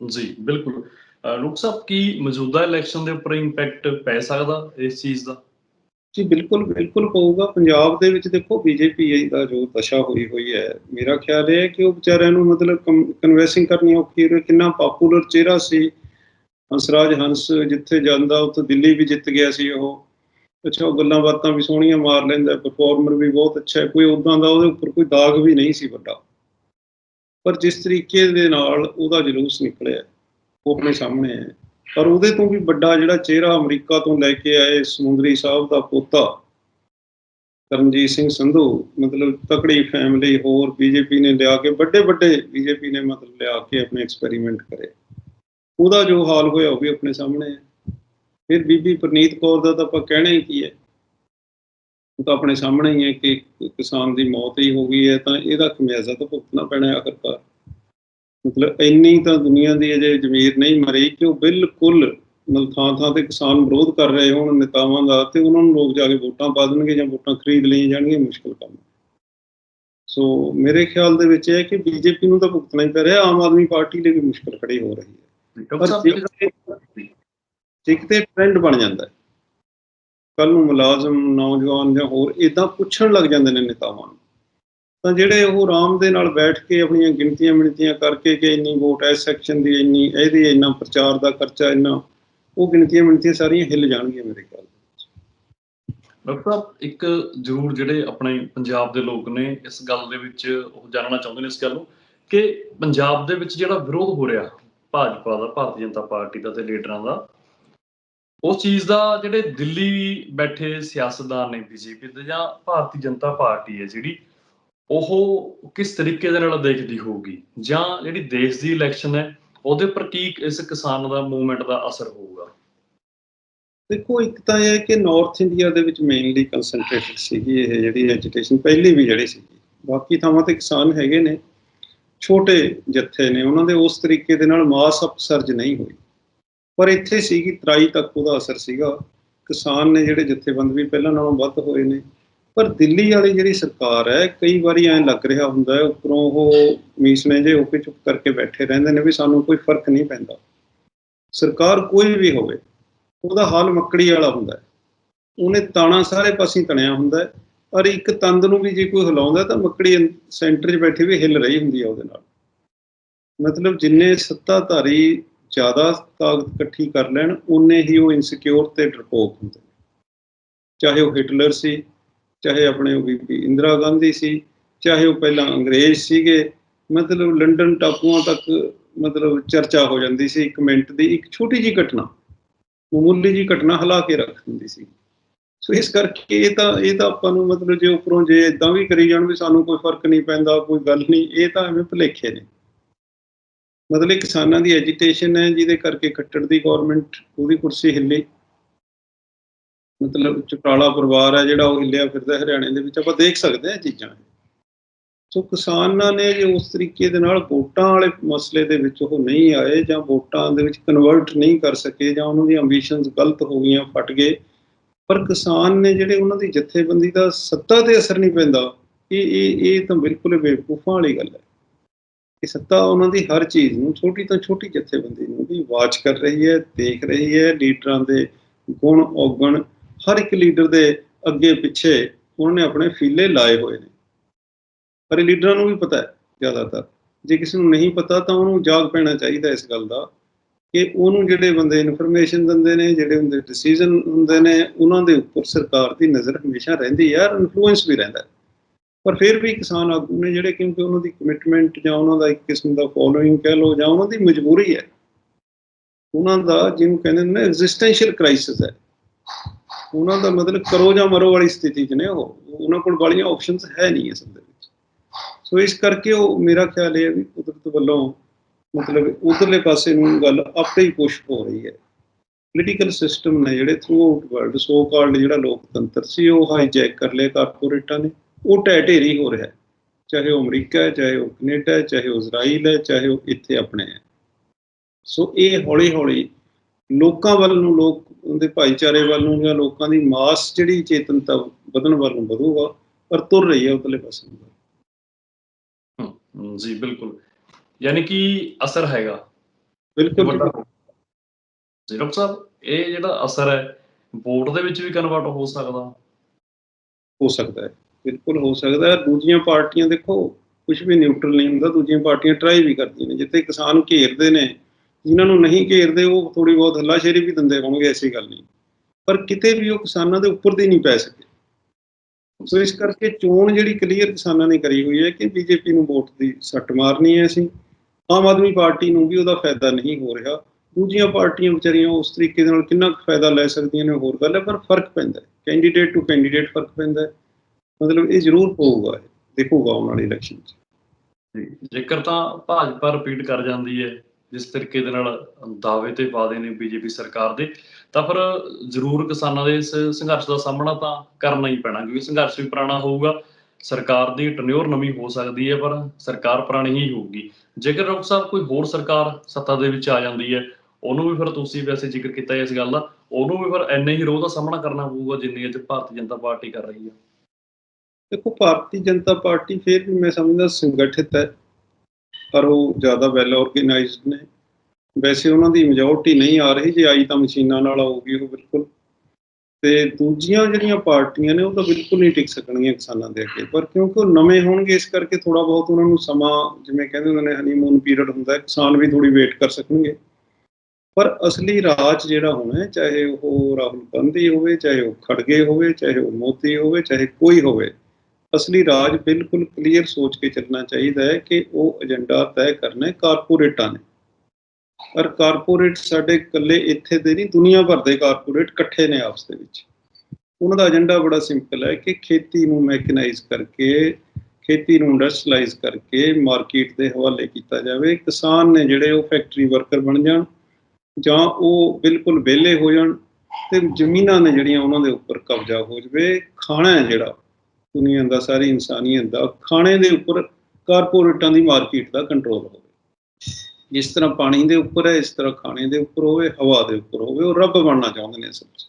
ਜੀ ਬਿਲਕੁਲ। ਡਾਕਟਰ ਸਾਹਿਬ ਕੀ ਮੌਜੂਦਾ ਇਲੈਕਸ਼ਨ ਦੇ ਉੱਪਰ ਇੰਪੈਕਟ ਪੈ ਸਕਦਾ ਇਸ ਚੀਜ਼ ਦਾ? ਜੀ ਬਿਲਕੁਲ ਬਿਲਕੁਲ ਪਊਗਾ। ਪੰਜਾਬ ਦੇ ਵਿੱਚ ਦੇਖੋ ਬੀਜੇਪੀ ਦਾ ਜੋ ਦਸ਼ਾ ਹੋਈ ਹੋਈ ਹੈ ਮੇਰਾ ਖਿਆਲ ਹੈ ਕਿ ਉਹ ਵਿਚਾਰਿਆਂ ਨੂੰ ਮਤਲਬ ਕਨਵੈਂਸਿੰਗ ਕਰਨੀ ਔਖੀ ਹੈ ਕਿੰਨਾ ਪਪੂਲਰ ਚਿਹਰਾ ਸੀ। ਹੰਸਰਾਜ ਹੰਸ ਜਿੱਥੇ ਜਾਂਦਾ, ਉੱਥੇ ਦਿੱਲੀ ਵੀ ਜਿੱਤ ਗਿਆ ਸੀ ਉਹ। ਅੱਛਾ, ਉਹ ਗੱਲਾਂ ਬਾਤਾਂ ਵੀ ਸੋਹਣੀਆਂ ਮਾਰ ਲੈਂਦਾ ਪਰਫਾਰਮਰ ਵੀ ਬਹੁਤ ਅੱਛਾ ਹੈ। ਕੋਈ ਉਦਾਂ ਦਾ ਉਹਦੇ ਉੱਪਰ ਕੋਈ ਦਾਗ ਵੀ ਨਹੀਂ ਸੀ ਵੱਡਾ। ਪਰ ਜਿਸ ਤਰੀਕੇ ਦੇ ਨਾਲ ਉਹਦਾ ਜਲੂਸ ਨਿਕਲਿਆ, ਉਹ ਆਪਣੇ ਸਾਹਮਣੇ ਹੈ ਪਰ ਉਹਦੇ ਤੋਂ ਵੀ ਵੱਡਾ ਜਿਹੜਾ ਚਿਹਰਾ ਅਮਰੀਕਾ ਤੋਂ ਲੈ ਕੇ ਆਏ ਸਮੁੰਦਰੀ ਸਾਹਿਬ ਦਾ ਪੋਤਾ ਕਰਮਜੀਤ ਸਿੰਘ ਸੰਧੂ, ਮਤਲਬ ਤਕੜੀ ਫੈਮਿਲੀ ਹੋਰ ਬੀਜੇਪੀ ਨੇ ਲਿਆ ਕੇ ਵੱਡੇ ਵੱਡੇ ਬੀਜੇਪੀ ਨੇ ਮਤਲਬ ਲਿਆ ਕੇ ਆਪਣੇ ਐਕਸਪੈਰੀਮੈਂਟ ਕਰੇ। ਉਹਦਾ ਜੋ ਹਾਲ ਹੋਇਆ ਉਹ ਵੀ ਆਪਣੇ ਸਾਹਮਣੇ ਹੈ। ਫਿਰ ਬੀਬੀ ਪ੍ਰਨੀਤ ਕੌਰ ਦਾ ਤਾਂ ਆਪਾਂ ਕਹਿਣਾ ਹੀ ਕੀ ਹੈ। ਉਹ ਤਾਂ ਆਪਣੇ ਸਾਹਮਣੇ ਹੀ ਹੈ ਕਿ ਕਿਸਾਨ ਦੀ ਮੌਤ ਹੀ ਹੋ ਗਈ ਹੈ, ਤਾਂ ਇਹਦਾ ਖਮਿਆਜ਼ਾ ਤਾਂ ਭੁਗਤਣਾ ਪੈਣਾ ਹੈ ਆਖਰਕਾਰ। ਮਤਲਬ ਇੰਨੀ ਤਾਂ ਦੁਨੀਆ ਦੀ ਅਜੇ ਜ਼ਮੀਰ ਨਹੀਂ ਮਰੀ ਕਿ ਉਹ ਬਿਲਕੁਲ ਮਤਲਬ ਥਾਂ ਥਾਂ ਤੇ ਕਿਸਾਨ ਵਿਰੋਧ ਕਰ ਰਹੇ ਹੋਣ ਨੇਤਾਵਾਂ ਦਾ ਤੇ ਉਹਨਾਂ ਨੂੰ ਲੋਕ ਜਾ ਕੇ ਵੋਟਾਂ ਪਾ ਦੇਣਗੇ ਜਾਂ ਵੋਟਾਂ ਖਰੀਦ ਲਈਆਂ ਜਾਣਗੀਆਂ, ਮੁਸ਼ਕਲ ਕੰਮ ਸੋ ਮੇਰੇ ਖਿਆਲ ਦੇ ਵਿੱਚ ਇਹ ਹੈ ਕਿ ਬੀਜੇਪੀ ਨੂੰ ਤਾਂ ਭੁਗਤਣਾ ਹੀ ਪੈ ਰਿਹਾ, ਆਮ ਆਦਮੀ ਪਾਰਟੀ ਲਈ ਵੀ ਮੁਸ਼ਕਲ ਖੜੀ ਹੋ ਰਹੀ ਹੈ। ਇੱਕ ਤੇ ਟ੍ਰੈਂਡ ਬਣ ਜਾਂਦਾ ਕੱਲ ਨੂੰ ਮੁਲਾਜ਼ਮ ਨੌਜਵਾਨ ਜਾਂ ਹੋਰ ਇਦਾਂ ਪੁੱਛਣ ਲੱਗ ਜਾਂਦੇ ਨੇ ਨੇਤਾਵਾਂ ਨੂੰ। ਤਾਂ ਜਿਹੜੇ ਉਹ ਆਰਾਮ ਦੇ ਨਾਲ ਬੈਠ ਕੇ ਆਪਣੀਆਂ ਗਿਣਤੀਆਂ ਮਿਣਤੀਆਂ ਕਰਕੇ ਕਿ ਇੰਨੀ ਵੋਟ ਇਸ ਸੈਕਸ਼ਨ ਦੀ ਇੰਨੀ ਇਹਦੀ ਇੰਨਾ ਪ੍ਰਚਾਰ ਦਾ ਖਰਚਾ ਇੰਨਾ ਉਹ ਗਿਣਤੀਆਂ ਮਿਣਤੀਆਂ ਸਾਰੀਆਂ ਹਿੱਲ ਜਾਣਗੀਆਂ ਮੇਰੇ ਖਿਆਲ ਵਿੱਚ। ਡਾਕਟਰ ਸਾਹਿਬ ਇੱਕ ਜ਼ਰੂਰ ਜਿਹੜੇ ਆਪਣੇ ਪੰਜਾਬ ਦੇ ਲੋਕ ਨੇ ਇਸ ਗੱਲ ਦੇ ਵਿੱਚ ਉਹ ਜਾਣਨਾ ਚਾਹੁੰਦੇ ਨੇ ਇਸ ਗੱਲ ਨੂੰ ਕਿ ਪੰਜਾਬ ਦੇ ਵਿੱਚ ਜਿਹੜਾ ਵਿਰੋਧ ਹੋ ਰਿਹਾ ਭਾਜਪਾ ਦਾ, ਭਾਰਤੀ ਜਨਤਾ ਪਾਰਟੀ ਦਾ ਤੇ ਲੀਡਰਾਂ ਦਾ। ਉਸ ਚੀਜ਼ ਦਾ ਜਿਹੜੇ ਦਿੱਲੀ ਬੈਠੇ ਸਿਆਸਤਦਾਨ ਨੇ ਬੀਜੇਪੀ ਦੇ ਜਾਂ ਭਾਰਤੀ ਜਨਤਾ ਪਾਰਟੀ ਹੈ ਜਿਹੜੀ, ਉਹ ਕਿਸ ਤਰੀਕੇ ਦੇ ਨਾਲ ਦੇਖਦੀ ਹੋਊਗੀ? ਜਾਂ ਜਿਹੜੀ ਦੇਸ਼ ਦੀ ਇਲੈਕਸ਼ਨ ਹੈ, ਉਹਦੇ ਉੱਪਰ ਕੀ ਇਸ ਕਿਸਾਨ ਦਾ ਮੂਵਮੈਂਟ ਦਾ ਅਸਰ ਹੋਊਗਾ? ਦੇਖੋ, ਇੱਕ ਤਾਂ ਇਹ ਹੈ ਕਿ ਨਾਰਥ ਇੰਡੀਆ ਦੇ ਵਿੱਚ ਮੇਨਲੀ ਕਨਸੈਂਟਰੇਟਡ ਸੀਗੀ ਇਹ ਜਿਹੜੀ ਐਜੀਟੇਸ਼ਨ ਪਹਿਲੀ ਵੀ ਜਿਹੜੀ ਸੀਗੀ। ਬਾਕੀ ਥਾਵਾਂ ਤੇ ਕਿਸਾਨ ਹੈਗੇ ਨੇ। ਛੋਟੇ ਜੱਥੇ ਨੇ, ਉਹਨਾਂ ਦੇ ਉਸ ਤਰੀਕੇ ਦੇ ਨਾਲ ਮਾਸ ਅਪਸਰਜ ਨਹੀਂ ਹੋਈ। ਪਰ ਇੱਥੇ ਸੀਗੀ, ਤਰਾਈ ਤੱਕ ਉਹਦਾ ਅਸਰ ਸੀਗਾ। ਕਿਸਾਨ ਨੇ ਜਿਹੜੇ ਜਥੇਬੰਦ ਵੀ ਪਹਿਲਾਂ ਨਾਲੋਂ ਵੱਧ ਹੋਏ ਨੇ। ਪਰ ਦਿੱਲੀ ਵਾਲੀ ਜਿਹੜੀ ਸਰਕਾਰ ਹੈ, ਕਈ ਵਾਰੀ ਐਂ ਲੱਗ ਰਿਹਾ ਹੁੰਦਾ ਹੈ, ਉੱਪਰੋਂ ਉਹ ਮੀਸਨੇ ਜੇ ਹੋ ਚੁੱਪ ਕਰਕੇ ਬੈਠੇ ਰਹਿੰਦੇ ਨੇ ਵੀ ਸਾਨੂੰ ਕੋਈ ਫ਼ਰਕ ਨਹੀਂ ਪੈਂਦਾ। ਸਰਕਾਰ ਕੋਈ ਵੀ ਹੋਵੇ, ਉਹਦਾ ਹਾਲ ਮੱਕੜੀ ਵਾਲਾ ਹੁੰਦਾ ਹੈ। ਉਹਨੇ ਤਾਣਾ ਸਾਰੇ ਪਾਸੇ ਤਣਿਆ ਹੁੰਦਾ ਹੈ। ਔਰ ਇੱਕ ਤੰਦ ਨੂੰ ਵੀ ਜੇ ਕੋਈ ਹਿਲਾਉਂਦਾ ਤਾਂ ਮੱਕੜੀ ਸੈਂਟਰ 'ਚ ਬੈਠੀ ਵੀ ਹਿੱਲ ਰਹੀ ਹੁੰਦੀ ਹੈ ਉਹਦੇ ਨਾਲ। ਮਤਲਬ ਜਿੰਨੇ ਸੱਤਾਧਾਰੀ ਜ਼ਿਆਦਾ ਤਾਕਤ ਇਕੱਠੀ ਕਰ ਲੈਣ ਉਨੇ ਹੀ ਉਹ ਇਨਸਿਕਿਉਰ ਤੇ ਡਰਪੋਕ ਹੁੰਦੇ ਨੇ। ਚਾਹੇ ਉਹ ਹਿਟਲਰ ਸੀ, ਚਾਹੇ ਆਪਣੇ ਉਹ ਬੀਬੀ ਇੰਦਰਾ ਗਾਂਧੀ ਸੀ, ਚਾਹੇ ਉਹ ਪਹਿਲਾਂ ਅੰਗਰੇਜ਼ ਸੀਗੇ, ਮਤਲਬ ਲੰਡਨ ਟਾਪੂਆਂ ਤੱਕ ਮਤਲਬ ਚਰਚਾ ਹੋ ਜਾਂਦੀ ਸੀ। ਇੱਕ ਮਿੰਟ ਦੀ ਇੱਕ ਛੋਟੀ ਜੀ ਘਟਨਾ, ਮਾਮੂਲੀ ਜੀ ਘਟਨਾ ਹਿਲਾ ਕੇ ਰੱਖ ਦਿੰਦੀ ਸੀ। ਸੋ ਇਸ ਕਰਕੇ ਇਹ ਤਾਂ ਇਹ ਤਾਂ ਆਪਾਂ ਨੂੰ ਮਤਲਬ ਜੇ ਉੱਪਰੋਂ ਜੇ ਇਦਾਂ ਵੀ ਕਰੀ ਜਾਣ ਵੀ ਸਾਨੂੰ ਕੋਈ ਫ਼ਰਕ ਨਹੀਂ ਪੈਂਦਾ, ਕੋਈ ਗੱਲ ਨਹੀਂ, ਇਹ ਤਾਂ ਐਵੇਂ ਭੁਲੇਖੇ ਨੇ। ਮਤਲਬ ਇਹ ਕਿਸਾਨਾਂ ਦੀ ਐਜੀਟੇਸ਼ਨ ਹੈ, ਜਿਹਦੇ ਕਰਕੇ ਖੱਟੜ ਦੀ ਗਵਰਨਮੈਂਟ ਉਹਦੀ ਕੁਰਸੀ ਹਿੱਲੀ। ਮਤਲਬ ਚਪਰਾਲਾ ਪਰਿਵਾਰ ਹੈ ਜਿਹੜਾ ਉਹ ਹਿੱਲਿਆ ਫਿਰਦਾ ਹਰਿਆਣੇ ਦੇ ਵਿੱਚ, ਆਪਾਂ ਦੇਖ ਸਕਦੇ ਹਾਂ ਇਹ ਚੀਜ਼ਾਂ ਸੋ ਕਿਸਾਨਾਂ ਨੇ ਜੇ ਉਸ ਤਰੀਕੇ ਦੇ ਨਾਲ ਵੋਟਾਂ ਵਾਲੇ ਮਸਲੇ ਦੇ ਵਿੱਚ ਉਹ ਨਹੀਂ ਆਏ ਜਾਂ ਵੋਟਾਂ ਦੇ ਵਿੱਚ ਕਨਵਰਟ ਨਹੀਂ ਕਰ ਸਕੇ ਜਾਂ ਉਹਨਾਂ ਦੀ ਐਂਬੀਸ਼ਨਸ ਗਲਤ ਹੋ ਗਈਆਂ, ਫਟ ਗਏ ਪਰ ਕਿਸਾਨ ਨੇ ਜਿਹੜੇ ਉਹਨਾਂ ਦੀ ਜਥੇਬੰਦੀ ਦਾ ਸੱਤਾ ਤੇ ਅਸਰ ਨਹੀਂ ਪੈਂਦਾ, ਇਹ ਇਹ ਇਹ ਤਾਂ ਬਿਲਕੁਲ ਬੇਵਕੂਫਾਂ ਵਾਲੀ ਗੱਲ ਹੈ। ਕਿ ਸੱਤਾ ਉਹਨਾਂ ਦੀ ਹਰ ਚੀਜ਼ ਨੂੰ ਛੋਟੀ ਤੋਂ ਛੋਟੀ ਜਥੇਬੰਦੀ ਨੂੰ ਵੀ ਵਾਚ ਕਰ ਰਹੀ ਹੈ, ਦੇਖ ਰਹੀ ਹੈ, ਲੀਡਰਾਂ ਦੇ ਗੁਣ, ਔਗਣ, ਹਰ ਇੱਕ ਲੀਡਰ ਦੇ ਅੱਗੇ ਪਿੱਛੇ ਉਹਨਾਂ ਨੇ ਆਪਣੇ ਫੀਲੇ ਲਾਏ ਹੋਏ ਨੇ। ਪਰ ਲੀਡਰਾਂ ਨੂੰ ਵੀ ਪਤਾ ਹੈ ਜ਼ਿਆਦਾਤਰ। ਜੇ ਕਿਸੇ ਨੂੰ ਨਹੀਂ ਪਤਾ ਤਾਂ ਉਹਨੂੰ ਜਾਗ ਪੈਣਾ ਚਾਹੀਦਾ ਇਸ ਗੱਲ ਦਾ। ਕਿ ਉਹਨੂੰ ਜਿਹੜੇ ਬੰਦੇ ਇਨਫੋਰਮੇਸ਼ਨ ਦਿੰਦੇ ਨੇ, ਜਿਹੜੇ ਹੁੰਦੇ ਡਿਸੀਜਨ ਹੁੰਦੇ ਨੇ, ਉਹਨਾਂ ਦੇ ਉੱਪਰ ਸਰਕਾਰ ਦੀ ਨਜ਼ਰ ਹਮੇਸ਼ਾ ਰਹਿੰਦੀ ਹੈ ਔਰ ਇਨਫਲੂਐਂਸ ਵੀ ਰਹਿੰਦਾ ਪਰ ਫਿਰ ਵੀ ਕਿਸਾਨ ਆਗੂ ਨੇ ਜਿਹੜੇ ਕਿਉਂਕਿ ਉਹਨਾਂ ਦੀ ਕਮਿਟਮੈਂਟ ਜਾਂ ਉਹਨਾਂ ਦਾ ਇੱਕ ਕਿਸਮ ਦਾ ਫੋਲੋਇੰਗ ਕਹਿ ਲਓ ਜਾਂ ਉਹਨਾਂ ਦੀ ਮਜਬੂਰੀ ਹੈ, ਉਹਨਾਂ ਦਾ ਜਿਹਨੂੰ ਕਹਿੰਦੇ ਨੇ ਐਗਜ਼ਿਸਟੈਂਸ਼ੀਅਲ ਕ੍ਰਾਈਸਿਸ ਹੈ। ਉਹਨਾਂ ਦਾ ਮਤਲਬ ਕਰੋ ਜਾਂ ਮਰੋ ਵਾਲੀ ਸਥਿਤੀ 'ਚ ਨੇ ਉਹ, ਉਹਨਾਂ ਕੋਲ ਵਾਲੀਆਂ ਆਪਸ਼ਨਸ ਹੈ ਨਹੀਂ ਇਸ ਦੇ ਵਿੱਚ। ਸੋ ਇਸ ਕਰਕੇ ਉਹ ਮੇਰਾ ਖਿਆਲ ਇਹ ਹੈ ਵੀ ਕੁਦਰਤ ਵੱਲੋਂ ਮਤਲਬ ਉਧਰਲੇ ਪਾਸੇ ਨੂੰ ਗੱਲ ਆਪੇ ਹੀ ਪੁਸ਼ ਹੋ ਰਹੀ ਹੈ। ਪੋਲੀਟੀਕਲ ਸਿਸਟਮ ਨੇ ਜਿਹੜੇ throughout world so called ਜਿਹੜਾ ਲੋਕਤੰਤਰ ਸੀ ਉਹ ਹਾਈਜੈਕ ਕਰ ਲਿਆ ਕਾਰਪੋਰੇਟਾਂ ਨੇ। ਉਹ ਢਹਿ ਢੇਰੀ ਹੋ ਰਿਹਾ ਚਾਹੇ ਉਹ ਅਮਰੀਕਾ ਹੈ ਚਾਹੇ ਉਹ ਕੈਨੇਡਾ ਹੈ ਚਾਹੇ ਉਹ ਇਜ਼ਰਾਈਲ ਹੈ ਚਾਹੇ ਉਹ ਇੱਥੇ ਆਪਣੇ ਹੈ। ਸੋ ਇਹ ਹੌਲੀ ਹੌਲੀ ਲੋਕਾਂ ਵੱਲ ਨੂੰ ਲੋਕ ਉਹਦੇ ਭਾਈਚਾਰੇ ਵੱਲ ਨੂੰ ਜਾਂ ਲੋਕਾਂ ਦੀ ਮਾਸ ਜਿਹੜੀ ਚੇਤਨਤਾ ਵਧਣ ਵੱਲ ਨੂੰ ਵਧੂਗਾ ਪਰ ਤੁਰ ਰਹੀ ਹੈ ਉਤਲੇ ਪਾਸੇ ਨੂੰ। ਹਮ, ਜੀ ਬਿਲਕੁਲ। ਯਾਨੀ ਕਿ ਅਸਰ ਹੈਗਾ। ਬਿਲਕੁਲ ਵੱਡਾ। ਜੀ ਡਾਕਟਰ ਸਾਹਿਬ ਇਹ ਜਿਹੜਾ ਅਸਰ ਹੈ ਵੋਟ ਦੇ ਵਿੱਚ ਵੀ ਕਨਵਰਟ ਹੋ ਸਕਦਾ। ਹੋ ਸਕਦਾ ਹੈ ਬਿਲਕੁਲ ਹੋ ਸਕਦਾ ਹੈ। ਦੂਜੀਆਂ ਪਾਰਟੀਆਂ ਦੇਖੋ ਕੁਝ ਵੀ ਨਿਊਟਰਲ ਨਹੀਂ ਹੁੰਦਾ ਦੂਜੀਆਂ ਪਾਰਟੀਆਂ ਟਰਾਈ ਵੀ ਕਰਦੀਆਂ ਨੇ। ਜਿੱਥੇ ਕਿਸਾਨ ਘੇਰਦੇ ਨੇ ਜਿਨ੍ਹਾਂ ਨੂੰ ਨਹੀਂ ਘੇਰਦੇ ਉਹ ਥੋੜੀ ਬਹੁਤ ਹੱਲਾਸ਼ੇਰੀ ਵੀ ਦਿੰਦੇ ਹੋਣਗੇ ਐਸੀ ਗੱਲ ਨਹੀਂ। ਪਰ ਕਿਤੇ ਵੀ ਉਹ ਕਿਸਾਨਾਂ ਦੇ ਉੱਪਰ ਦੀ ਨਹੀਂ ਪੈ ਸਕੇ। ਸੋ ਇਸ ਕਰਕੇ ਚੋਣ ਜਿਹੜੀ ਕਲੀਅਰ ਕਿਸਾਨਾਂ ਨੇ ਕਰੀ ਹੋਈ ਹੈ ਕਿ ਬੀਜੇਪੀ ਨੂੰ ਵੋਟ ਦੀ ਸੱਟ ਮਾਰਨੀ ਹੈ ਅਸੀਂ। ਆਮ ਆਦਮੀ ਪਾਰਟੀ ਨੂੰ ਵੀ ਉਹਦਾ ਫਾਇਦਾ ਨਹੀਂ ਹੋ ਰਿਹਾ। ਦੂਜੀਆਂ ਪਾਰਟੀਆਂ ਵਿਚਾਰੀਆਂ ਉਸ ਤਰੀਕੇ ਦੇ ਨਾਲ ਕਿੰਨਾ ਕੁ ਫਾਇਦਾ ਲੈ ਸਕਦੀਆਂ ਨੇ, ਹੋਰ ਗੱਲ ਹੈ, ਪਰ ਫ਼ਰਕ ਪੈਂਦਾ ਹੈ। ਕੈਂਡੀਡੇਟ ਟੂ ਕੈਂਡੀਡੇਟ ਫ਼ਰਕ ਪੈਂਦਾ ਹੈ। ਮਤਲਬ ਇਹ ਜ਼ਰੂਰ ਪਊਗਾ ਦੇਖੂਗਾ ਆਉਣ ਵਾਲੀ ਇਲੈਕਸ਼ਨ 'ਚ। ਜੇਕਰ ਤਾਂ ਭਾਜਪਾ ਰਿਪੀਟ ਕਰ ਜਾਂਦੀ ਹੈ, ਜਿਸ ਤਰੀਕੇ ਦੇ ਨਾਲ ਦਾਅਵੇ ਤੇ ਵਾਅਦੇ ਨੇ ਬੀਜੇਪੀ ਸਰਕਾਰ ਦੇ, ਤਾਂ ਫਿਰ ਜ਼ਰੂਰ ਕਿਸਾਨਾਂ ਦੇ ਇਸ ਸੰਘਰਸ਼ ਦਾ ਸਾਹਮਣਾ ਤਾਂ ਕਰਨਾ ਹੀ ਪੈਣਾ, ਕਿਉਂਕਿ ਸੰਘਰਸ਼ ਵੀ ਪੁਰਾਣਾ ਹੋਊਗਾ। ਸਰਕਾਰ ਦੀ ਟਨਿਓਰ ਨਵੀਂ ਹੋ ਸਕਦੀ ਹੈ, ਪਰ ਸਰਕਾਰ ਪੁਰਾਣੀ ਹੀ ਹੋਊਗੀ। ਜੇਕਰ ਡਾਕਟਰ ਸਾਹਿਬ ਕੋਈ ਹੋਰ ਸਰਕਾਰ ਸੱਤਾ ਦੇ ਵਿੱਚ ਆ ਜਾਂਦੀ ਹੈ, ਉਹਨੂੰ ਵੀ ਫਿਰ ਤੁਸੀਂ ਵੈਸੇ ਜ਼ਿਕਰ ਕੀਤਾ ਇਸ ਗੱਲ ਦਾ, ਉਹਨੂੰ ਵੀ ਫਿਰ ਐਨੇ ਹੀ ਰੋਹ ਦਾ ਸਾਹਮਣਾ ਕਰਨਾ ਪਊਗਾ ਜਿੰਨੀ ਅੱਜ ਭਾਰਤੀ ਜਨਤਾ ਪਾਰਟੀ ਕਰ ਰਹੀ ਹੈ। ਦੇਖੋ, ਭਾਰਤੀ ਜਨਤਾ ਪਾਰਟੀ ਫਿਰ ਵੀ ਮੈਂ ਸਮਝਦਾ ਸੰਗਠਿਤ ਹੈ, ਪਰ ਉਹ ਜ਼ਿਆਦਾ ਵੈਲ ਆਰਗੇਨਾਈਜ਼ਡ ਨੇ। ਵੈਸੇ ਉਹਨਾਂ ਦੀ ਮੈਜੋਰਟੀ ਨਹੀਂ ਆ ਰਹੀ, ਜੇ ਆਈ ਤਾਂ ਮਸ਼ੀਨਾਂ ਨਾਲ ਆਊਗੀ ਉਹ ਬਿਲਕੁਲ। ਤੇ ਦੂਜੀਆਂ ਜਿਹੜੀਆਂ ਪਾਰਟੀਆਂ ਨੇ ਉਹ ਤਾਂ ਬਿਲਕੁਲ ਨਹੀਂ ਟਿਕ ਸਕਣਗੀਆਂ ਕਿਸਾਨਾਂ ਦੇ ਅੱਗੇ। ਪਰ ਕਿਉਂਕਿ ਉਹ ਨਵੇਂ ਹੋਣਗੇ ਇਸ ਕਰਕੇ ਥੋੜਾ ਬਹੁਤ ਉਹਨਾਂ ਨੂੰ ਸਮਾਂ ਜਿਵੇਂ ਕਹਿੰਦੇ ਹੁੰਦੇ ਨੇ ਹਨੀਮੂਨ ਪੀਰੀਅਡ ਹੁੰਦਾ ਕਿਸਾਨ ਵੀ ਥੋੜੀ ਵੇਟ ਕਰ ਸਕਣਗੇ। ਪਰ ਅਸਲੀ ਰਾਜ ਜਿਹੜਾ ਹੋਣਾ ਹੈ, ਚਾਹੇ ਉਹ ਰਾਹੁਲ ਗਾਂਧੀ ਹੋਵੇ ਚਾਹੇ ਉਹ ਖੜਗੇ ਹੋਵੇ ਚਾਹੇ ਉਹ ਮੋਦੀ ਹੋਵੇ ਚਾਹੇ ਕੋਈ ਹੋਵੇ ਅਸਲੀ ਰਾਜ ਬਿਲਕੁਲ ਕਲੀਅਰ ਸੋਚ ਕੇ ਚੱਲਣਾ ਚਾਹੀਦਾ ਹੈ ਕਿ ਉਹ ਏਜੰਡਾ ਤੈਅ ਕਰਨਾ ਹੈ ਕਾਰਪੋਰੇਟਾਂ ਨੇ। ਪਰ ਕਾਰਪੋਰੇਟ ਸਾਡੇ ਇਕੱਲੇ ਇੱਥੇ ਦੇ ਨਹੀਂ, ਦੁਨੀਆ ਭਰ ਦੇ ਕਾਰਪੋਰੇਟ ਇਕੱਠੇ ਨੇ ਆਪਸ ਦੇ ਵਿੱਚ। ਉਹਨਾਂ ਦਾ ਏਜੰਡਾ ਬੜਾ ਸਿੰਪਲ ਹੈ ਕਿ ਖੇਤੀ ਨੂੰ ਮੈਕਨਾਈਜ਼ ਕਰਕੇ, ਖੇਤੀ ਨੂੰ ਇੰਡਸਟਰੀਅਲਾਈਜ਼ ਕਰਕੇ ਮਾਰਕੀਟ ਦੇ ਹਵਾਲੇ ਕੀਤਾ ਜਾਵੇ। ਕਿਸਾਨ ਨੇ ਜਿਹੜੇ ਉਹ ਫੈਕਟਰੀ ਵਰਕਰ ਬਣ ਜਾਣ ਜਾਂ ਉਹ ਬਿਲਕੁਲ ਵਿਹਲੇ ਹੋ ਜਾਣ ਤੇ ਜ਼ਮੀਨਾਂ ਨੇ ਜਿਹੜੀਆਂ ਉਹਨਾਂ ਦੇ ਉੱਪਰ ਕਬਜ਼ਾ ਹੋ ਜਾਵੇ। ਖਾਣਾ ਹੈ ਜਿਹੜਾ, ਦੁਨੀਆ ਦਾ, ਸਾਰੀ ਇਨਸਾਨੀਅਤ ਦਾ, ਖਾਣੇ ਦੇ ਉੱਪਰ ਕਾਰਪੋਰੇਟਾਂ ਦੀ ਮਾਰਕੀਟ ਦਾ ਕੰਟਰੋਲ ਹੋਵੇ। ਜਿਸ ਤਰ੍ਹਾਂ ਪਾਣੀ ਦੇ ਉੱਪਰ ਹੈ, ਇਸ ਤਰ੍ਹਾਂ ਖਾਣੇ ਦੇ ਉੱਪਰ ਹੋਵੇ, ਹਵਾ ਦੇ ਉੱਪਰ ਹੋਵੇ, ਉਹ ਰੱਬ ਬਣਨਾ ਚਾਹੁੰਦੇ ਨੇ ਅਸਲ 'ਚ।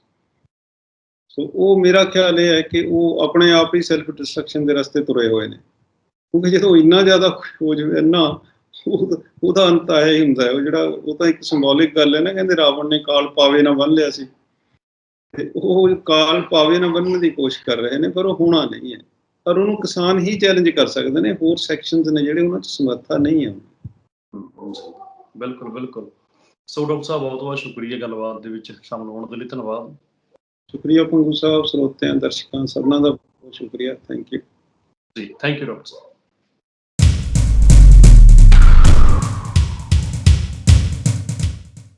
ਸੋ ਉਹ ਮੇਰਾ ਖਿਆਲ ਇਹ ਹੈ ਕਿ ਉਹ ਆਪਣੇ ਆਪ ਹੀ ਸੈਲਫ ਡਿਸਟਰਕਸ਼ਨ ਦੇ ਰਸਤੇ ਤੁਰੇ ਹੋਏ ਨੇ। ਕਿਉਂਕਿ ਜਦੋਂ ਇੰਨਾ ਜ਼ਿਆਦਾ ਹੋ ਜਾਵੇ ਨਾ ਉਹਦਾ ਅੰਤ ਆਇਆ ਹੀ ਹੁੰਦਾ ਹੈ, ਉਹ ਜਿਹੜਾ ਉਹ ਤਾਂ ਇੱਕ ਸਿੰਬੋਲਿਕ ਗੱਲ ਹੈ ਨਾ, ਕਹਿੰਦੇ ਰਾਵਣ ਨੇ ਕਾਲ ਪਾਵੇ ਨਾ ਬੰਨ ਲਿਆ ਸੀ। ਤੇ ਉਹ ਕਾਲ ਪਾਵੇ ਨਾ ਬੰਨਣ ਦੀ ਕੋਸ਼ਿਸ਼ ਕਰ ਰਹੇ ਨੇ, ਪਰ ਉਹ ਹੋਣਾ ਨਹੀਂ ਹੈ। ਪਰ ਉਹਨੂੰ ਕਿਸਾਨ ਹੀ ਚੈਲੰਜ ਕਰ ਸਕਦੇ ਨੇ, ਹੋਰ ਸੈਕਸ਼ਨਸ ਨੇ ਜਿਹੜੇ ਉਹਨਾਂ 'ਚ ਸਮਰੱਥਾ ਨਹੀਂ ਹੈ। ਬਿਲਕੁਲ ਬਿਲਕੁਲ। ਸੋ ਡਾਕਟਰ ਸਾਹਿਬ ਬਹੁਤ ਬਹੁਤ ਸ਼ੁਕਰੀਆ ਗੱਲਬਾਤ ਦੇ ਵਿੱਚ ਸ਼ਾਮਲ ਹੋਣ ਦੇ ਲਈ। ਧੰਨਵਾਦ। ਸ਼ੁਕਰੀਆ ਪੰਗੂ ਸਾਹਿਬ ਸਰੋਤਿਆਂ ਦਰਸ਼ਕਾਂ ਸਭਨਾਂ ਦਾ ਬਹੁਤ ਸ਼ੁਕਰੀਆ। ਥੈਂਕ ਯੂ ਜੀ ਥੈਂਕ ਯੂ ਡਾਕਟਰ